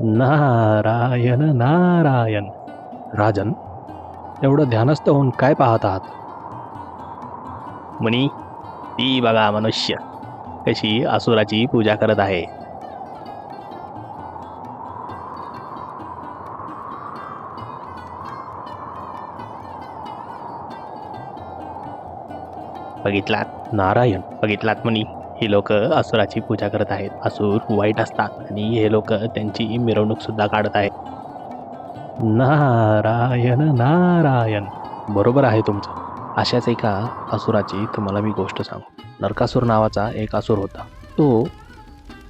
नारायण नारायण. राजन एवढं ध्यानस्थ होऊन काय पाहत आहात? मुनी ती बघा मनुष्य कशी असुराची पूजा करत आहे. बघितलात? नारायण. बघितलात मुनी? ही लोक असुराची पूजा करत आहेत. असुर वाईट असतात आणि हे लोक त्यांची मिरवणूक सुद्धा काढत आहेत. नारायण नारायण. बरोबर आहे तुमचं. अशाच एका असुराची तुम्हाला मी गोष्ट सांगू. नरकासूर नावाचा एक असुर होता. तो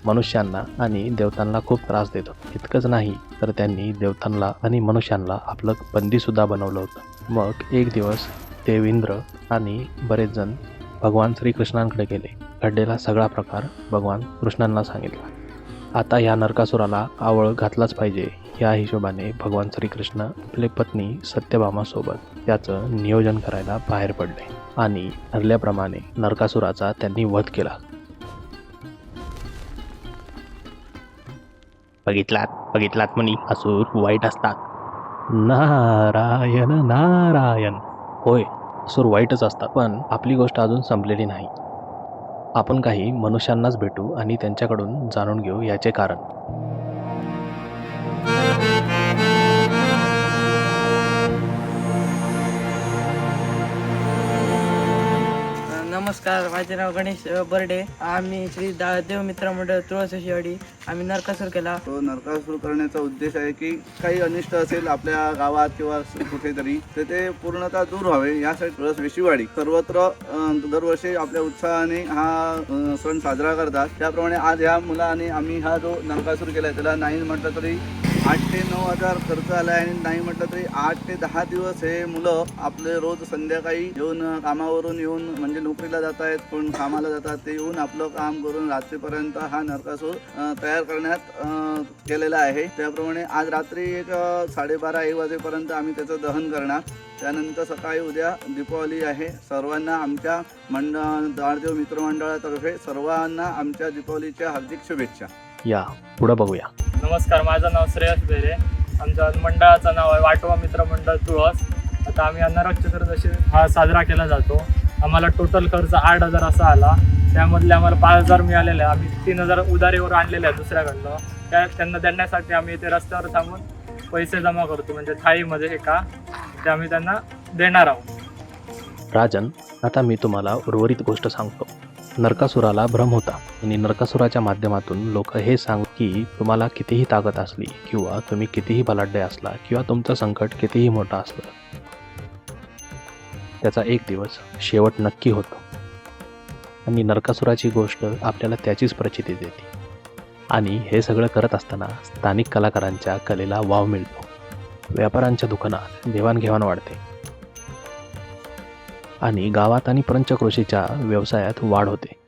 मनुष्यांना आणि देवतांना खूप त्रास देतो. इतकंच नाही तर त्यांनी देवतांना आणि मनुष्यांना आपलं बंदीसुद्धा बनवलं होतं. मग एक दिवस देवेंद्र आणि बरेच जण भगवान श्रीकृष्णांकडे गेले. घडलेला सगळा प्रकार भगवान कृष्णांना सांगितला. आता या नरकासुराला आवळ घातलाच पाहिजे या हिशोबाने भगवान श्रीकृष्ण आपली पत्नी सत्यभामासोबत त्याचं नियोजन करायला बाहेर पडले आणि ठरल्याप्रमाणे नरकासुराचा त्यांनी वध केला. बघितलात बघितलात मुनी असुर वाईट असतात. नारायण नारायण. होय सूर वाईटच असतात. पण आपली गोष्ट अजून संपलेली नाही. आपण काही मनुष्यांनाच भेटू आणि त्यांच्याकडून जाणून घेऊ याचे कारण. नमस्कार माझे नाव गणेश बर्डे. आम्ही श्री दा देव मित्र मंडळ तुळसशिवाडी आम्ही नरकासूर केला तो हो, नरकासूर करण्याचा उद्देश आहे की काही अनिष्ट असेल आपल्या गावात किंवा कुठेतरी तर ते पूर्णतः दूर व्हावे. यासाठी तुळस विशिवाडी. सर्वत्र दरवर्षी आपल्या उत्साहाने हा सण साजरा करतात. त्याप्रमाणे आज ह्या मुलाने आम्ही हा जो नरकासूर केला त्याला नाही म्हटलं तरी आठ ते नऊ हजार खर्च आला आहे आणि नाही म्हटलं तरी आठ ते दहा दिवस हे मुलं आपले रोज संध्याकाळी येऊन कामावरून येऊन म्हणजे नोकरीला जात आहेत कोण कामाला जातात ते येऊन आपलं काम करून रात्रीपर्यंत हा नरकासूर तयार करण्यात केलेला आहे. त्याप्रमाणे आज रात्री एक साडेबारा एक वाजेपर्यंत आम्ही त्याचं दहन करणार. त्यानंतर सकाळी उद्या दीपावली आहे. सर्वांना आमच्या मंडळ दाळदेव मित्रमंडळातर्फे सर्वांना आमच्या दीपावलीच्या हार्दिक शुभेच्छा. या. पुढं बघूया. नमस्कार माझं नाव श्रेयस बेरे. आमच्या मंडळाचं नाव आहे वाटवा मित्र मंडळ तुळस. आता आम्ही नरक चतुर्दशी हा साजरा केला जातो. आम्हाला टोटल खर्च आठ हजार असा आला. त्यामधले आम्हाला पाच हजार मिळालेले आहे. आम्ही तीन हजार उधारीवर आणलेले आहेत दुसऱ्याकडनं. त्या त्यांना देण्यासाठी आम्ही इथे रस्त्यावर थांबून पैसे जमा करतो. म्हणजे थाळीमध्ये एका. ते आम्ही त्यांना देणार आहोत. राजन आता मी तुम्हाला उर्वरित गोष्ट सांगतो. नरकासुराला भ्रम होता. आणि नरकासुराच्या माध्यमातून लोक हे सांग की तुम्हाला कितीही ताकद असली किंवा तुम्ही कितीही बलाढ्य असला किंवा तुमचं संकट कितीही मोठं असलं त्याचा एक दिवस शेवट नक्की होतो. आणि नरकासुराची गोष्ट आपल्याला त्याचीच प्रचिती देते. आणि हे सगळं करत असताना स्थानिक कलाकारांच्या कलेला वाव मिळतो. व्यापाऱ्यांच्या दुकानात देवाणघेवाण वाढते. आणि गावात आणि पंचक्रोशीच्या व्यवसायात वाढ होते.